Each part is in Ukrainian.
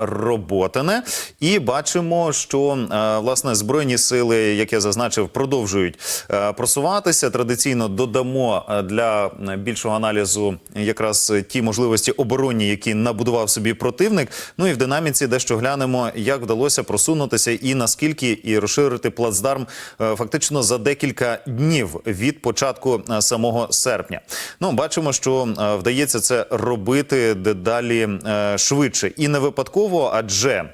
Роботине, і бачимо, що е, власне збройні сили, як я зазначив, продовжують е, просуватися. Традиційно додамо е, для більшого аналізу якраз ті можливості оборонні, які набудував собі противник. Ну і в динаміці дещо глянемо, як вдалося просунутися і наскільки і розширити плацдарм фактично за декілька днів від початку самого серпня. Ну бачимо, що вдається це робити дедалі швидше і не випадково, адже.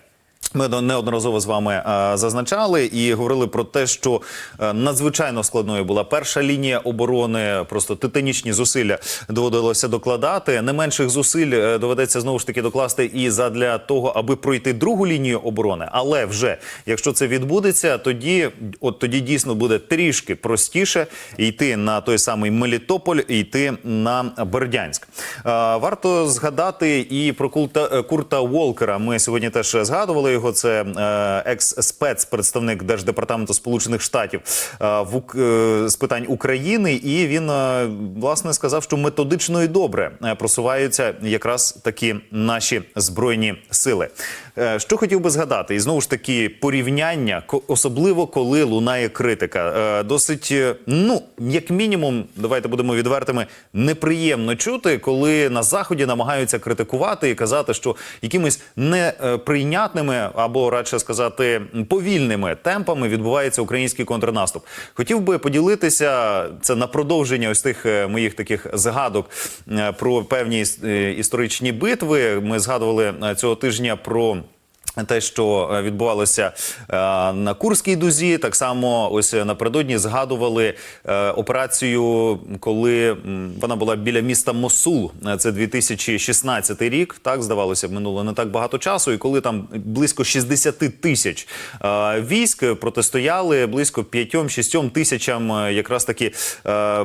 Ми неодноразово з вами е, зазначали і говорили про те, що е, надзвичайно складною була перша лінія оборони. Просто титанічні зусилля доводилося докладати. Не менших зусиль е, доведеться знову ж таки докласти і задля того, аби пройти другу лінію оборони. Але вже якщо це відбудеться, тоді от тоді дійсно буде трішки простіше йти на той самий Мелітополь, і йти на Бердянськ. Е, Варто згадати і про Курта, е, Курта Волкера. Ми сьогодні теж згадували його. Це е, екс-спецпредставник Держдепартаменту Сполучених Штатів в з питань України, і він власне сказав, що методично і добре просуваються якраз такі наші збройні сили. Е, Що хотів би згадати, і знову ж таки порівняння, особливо коли лунає критика. Е, Досить, е, ну як мінімум, давайте будемо відвертими, неприємно чути, коли на заході намагаються критикувати і казати, що якимись неприйнятними або радше сказати повільними темпами відбувається український контрнаступ. Хотів би поділитися це на продовження ось тих моїх таких згадок про певні історичні битви. Ми згадували цього тижня про. Те, що е, відбувалося е, на Курській дузі, так само ось е, напередодні згадували операцію, коли вона була біля міста Мосул. Це 2016 рік. Так здавалося, минуло не так багато часу. І коли там близько 60 тисяч військ протистояли близько 5-6 тисячам якраз таки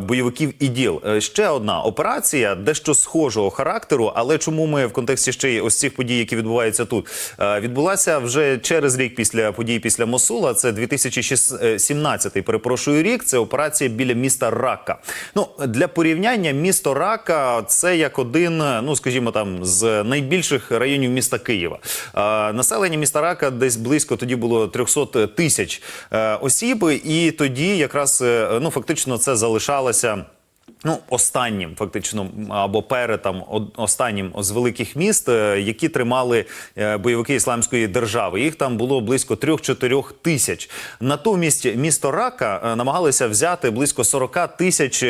бойовиків і діл. Ще одна операція, дещо схожого характеру, але чому ми в контексті ще й ось цих подій, які відбуваються тут, е, відбулася вже через рік після подій після Мосула. Це 2017, перепрошую рік. Це операція біля міста Рака. Ну для порівняння, місто Рака це як один, ну скажімо, там з найбільших районів міста Києва. Е, населення міста Рака десь близько тоді було 300 тисяч е, осіб, і тоді якраз е, ну фактично це залишалося. Ну, останнім, фактично, або перед там останнім з великих міст, е, які тримали е, бойовики ісламської держави. Їх там було близько 3-4 тисяч. Натомість місто Рака е, намагалися взяти близько 40 тисяч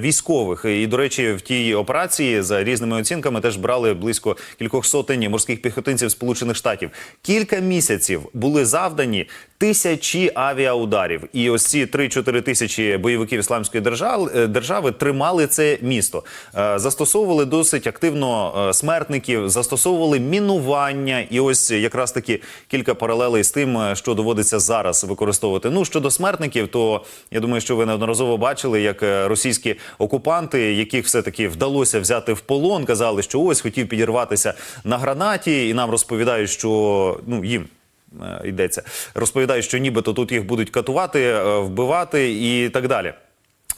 військових. І, до речі, в тій операції за різними оцінками теж брали близько кількох сотень морських піхотинців Сполучених Штатів. Кілька місяців були завдані тисячі авіаударів. І ось ці 3-4 тисячі бойовиків ісламської держави, е, держави тримали це місто. Е, Застосовували досить активно е, смертників, застосовували мінування. І ось якраз таки кілька паралелей з тим, що доводиться зараз використовувати. Ну щодо смертників, то я думаю, що ви неодноразово бачили, як російські окупанти, яких все таки вдалося взяти в полон, казали, що ось хотів підірватися на гранаті, і нам розповідають, що ну їм йдеться. Розповідають, що нібито тут їх будуть катувати, е, вбивати і так далі.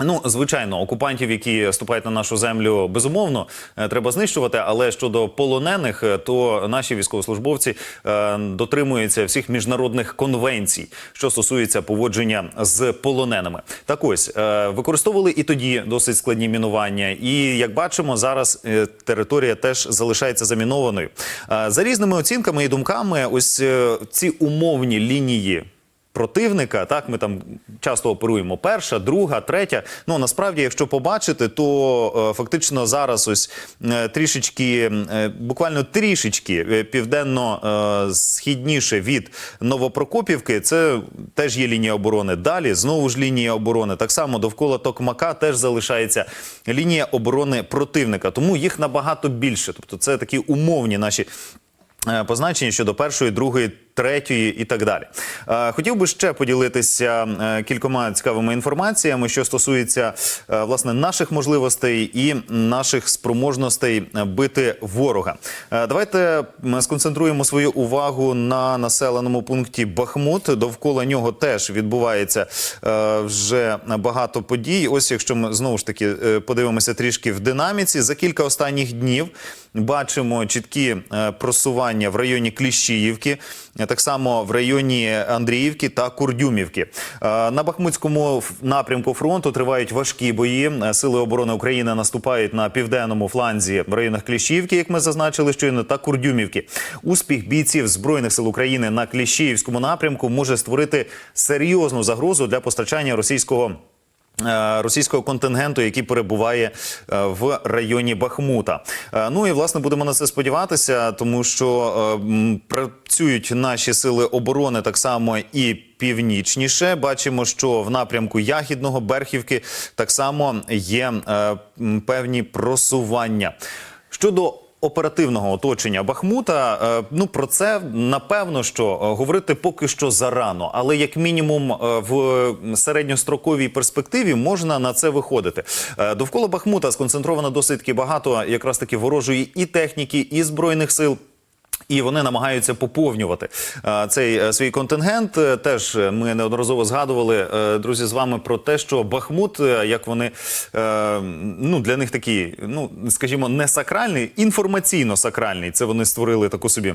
Ну, звичайно, окупантів, які ступають на нашу землю, безумовно е, треба знищувати. Але щодо полонених, е, то наші військовослужбовці е, дотримуються всіх міжнародних конвенцій, що стосується поводження з полоненими. Так ось використовували і тоді досить складні мінування. І як бачимо, зараз територія теж залишається замінованою. За різними оцінками і думками, ось ці умовні лінії противника. Так, ми там часто оперуємо перша, друга, третя. Ну насправді, якщо побачити, то е, фактично зараз ось е, трішечки, е, буквально трішечки е, південно е, східніше від Новопрокопівки. Це теж є лінія оборони. Далі знову ж лінія оборони. Так само довкола Токмака теж залишається лінія оборони противника. Тому їх набагато більше. Тобто, це такі умовні наші. Позначені щодо першої, другої, третьої і так далі. Е, Хотів би ще поділитися е, кількома цікавими інформаціями, що стосується е, власне наших можливостей і наших спроможностей бити ворога. Давайте сконцентруємо свою увагу на населеному пункті Бахмут. Довкола нього теж відбувається вже багато подій. Ось якщо ми знову ж таки подивимося трішки в динаміці, за кілька останніх днів бачимо чіткі просування в районі Кліщіївки, так само в районі Андріївки та Курдюмівки. Е, На Бахмутському напрямку фронту тривають важкі бої. Е, Сили оборони України наступають на південному фланзі в районах Кліщіївки, як ми зазначили щойно, та Курдюмівки. Успіх бійців збройних сил України на Кліщіївському напрямку може створити серйозну загрозу для постачання російського. Е, Російського контингенту, який перебуває е, в районі Бахмута. Е, Ну і власне будемо на це сподіватися, тому що працюють наші сили оборони так само і північніше. Бачимо, що в напрямку Ягідного Берхівки так само є певні просування. Щодо Оперативного оточення Бахмута, е, ну про це напевно що е, говорити поки що зарано, але як мінімум е, в середньостроковій перспективі можна на це виходити. Довкола Бахмута сконцентровано досить багато якраз таки ворожої і техніки, і збройних сил. І вони намагаються поповнювати е, цей е, свій контингент. Е, Теж ми неодноразово згадували друзі з вами про те, що Бахмут, як вони ну для них такий, ну скажімо, не сакральний, інформаційно сакральний. Це вони створили таку собі.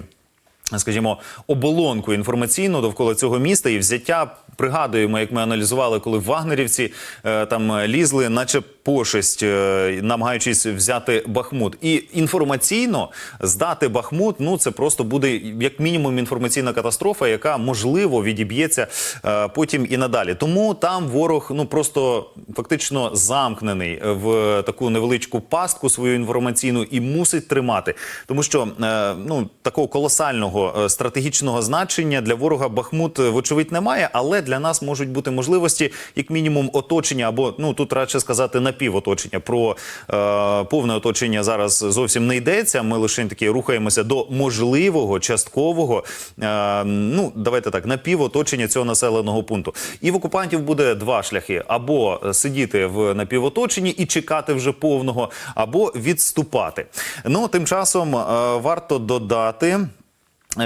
Скажімо, оболонку інформаційну довкола цього міста і взяття. Пригадуємо, як ми аналізували, коли вагнерівці е, там е, лізли, наче пошесть, е, намагаючись взяти Бахмут. І інформаційно здати Бахмут, ну це просто буде як мінімум інформаційна катастрофа, яка можливо відіб'ється е, потім і надалі. Тому там ворог ну просто фактично замкнений в таку невеличку пастку свою інформаційну і мусить тримати, тому що е, ну такого колосального е, стратегічного значення для ворога Бахмут е, вочевидь немає, але для нас можуть бути можливості, як мінімум, оточення або ну тут радше сказати напівоточення. Про е, повне оточення зараз зовсім не йдеться. Ми лише таки рухаємося до можливого часткового. Е, ну давайте так, напівоточення цього населеного пункту. І в окупантів буде два шляхи: або сидіти в напівоточенні і чекати вже повного, або відступати. Ну тим часом е, варто додати.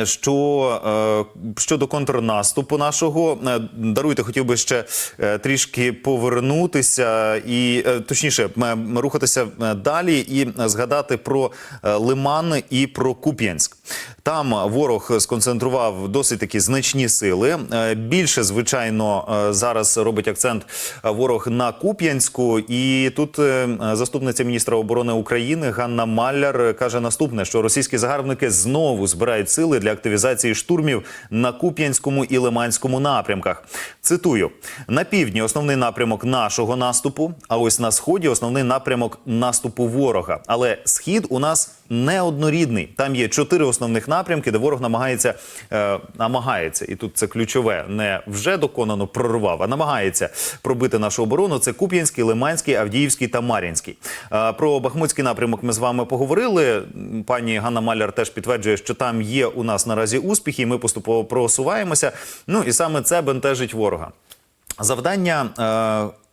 Що е, щодо контрнаступу нашого, е, даруйте, хотів би ще е, трішки повернутися і е, точніше рухатися е, далі і згадати про е, Лиман і про Куп'янськ. Там ворог сконцентрував досить такі значні сили. Е, Більше, звичайно, е, зараз робить акцент е, ворог на Куп'янську. І тут е, заступниця міністра оборони України Ганна Маляр каже наступне: що російські загарбники знову збирають сили для активізації штурмів на Куп'янському і Лиманському напрямках. Цитую: на півдні основний напрямок нашого наступу, а ось на сході основний напрямок наступу ворога. Але схід у нас неоднорідний. Там є чотири основних напрямки, де ворог намагається е, намагається, і тут це ключове, не вже доконано прорвав, а намагається пробити нашу оборону. Це Куп'янський, Лиманський, Авдіївський та Мар'їнський. Е, про Бахмутський напрямок ми з вами поговорили. Пані Ганна Маляр теж підтверджує, що там є у нас наразі успіхи. і Ми поступово просуваємося. Ну і саме це бентежить ворога. Завдання. Е,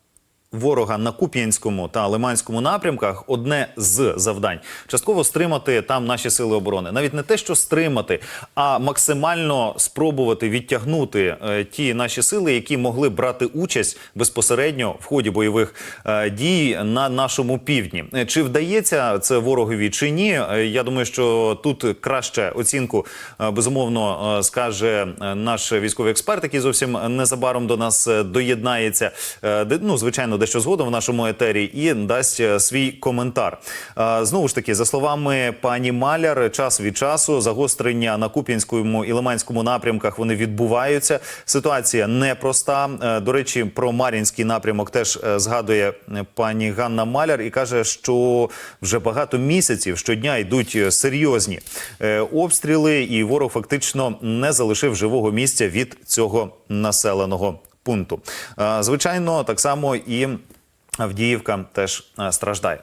ворога на Куп'янському та Лиманському напрямках одне з завдань частково стримати там наші сили оборони. Навіть не те, що стримати, а максимально спробувати відтягнути е, ті наші сили, які могли брати участь безпосередньо в ході бойових е, дій на нашому півдні. Е, Чи вдається це ворогові чи ні? Я думаю, що тут краще оцінку безумовно скаже наш військовий експерт, який зовсім незабаром до нас доєднається. Ну, звичайно, дещо згодом в нашому етері і дасть е, свій коментар. Знову ж таки, за словами пані Маляр, час від часу загострення на Куп'янському і Лиманському напрямках вони відбуваються. Ситуація непроста. Е, До речі, про Мар'їнський напрямок теж е, згадує пані Ганна Маляр і каже, що вже багато місяців щодня йдуть серйозні обстріли, і ворог фактично не залишив живого місця від цього населеного пункту. Е, Звичайно, так само і. Авдіївка теж е, страждає.